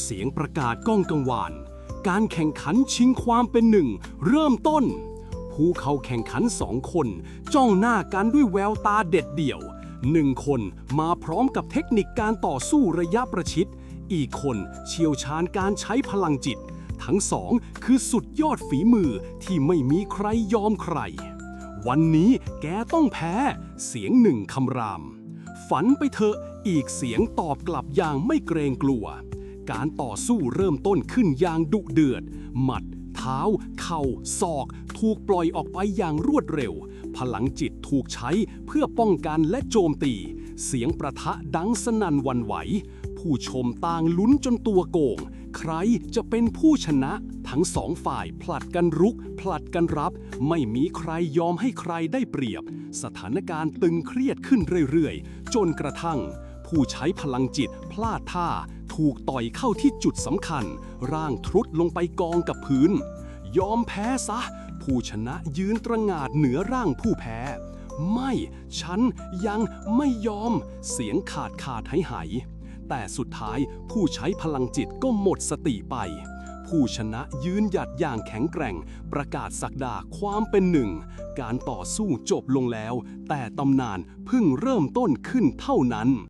เสียงประกาศก้องกังวาน การแข่งขันชิงความเป็นหนึ่ง เริ่มต้น ผู้เข้าแข่งขันสองคน จ้องหน้ากันด้วยแววตาเด็ดเดี่ยวหนึ่งคนมาพร้อมกับเทคนิคการต่อสู้ระยะประชิด อีกคนเชี่ยวชาญการใช้พลังจิต ทั้งสองคือสุดยอดฝีมือที่ไม่มีใครยอมใคร วันนี้แกต้องแพ้ เสียงหนึ่งคำราม ฝันไปเถอะอีกเสียงตอบกลับอย่างไม่เกรงกลัว การต่อสู้เริ่มต้นขึ้นอย่างดุเดือด หมัด เท้า เข่า ศอก ถูกปล่อยออกไปอย่างรวดเร็ว พลังจิตถูกใช้เพื่อป้องกันและโจมตี เสียงประทะดังสนั่นวันไหว ผู้ชมต่างลุ้นจนตัวโกงใครจะเป็นผู้ชนะ ทั้งสองฝ่ายผลัดกันรุก ผลัดกันรับ ไม่มีใครยอมให้ใครได้เปรียบ สถานการณ์ตึงเครียดขึ้นเรื่อยๆ จนกระทั่งผู้ใช้พลังจิตพลาดท่า ถูกต่อยเข้าที่จุดสำคัญ ร่างทรุดลงไปกองกับพื้น ยอมแพ้ซะ ผู้ชนะยืนตระหง่านเหนือร่างผู้แพ้ ไม่ ฉันยังไม่ยอม เสียงขาดขาดหายหายแต่สุดท้ายผู้ใช้พลังจิตก็หมดสติไป ผู้ชนะยืนหยัดอย่างแข็งแกร่ง ประกาศสักดาความเป็นหนึ่ง การต่อสู้จบลงแล้ว แต่ตำนานเพิ่งเริ่มต้นขึ้นเท่านั้น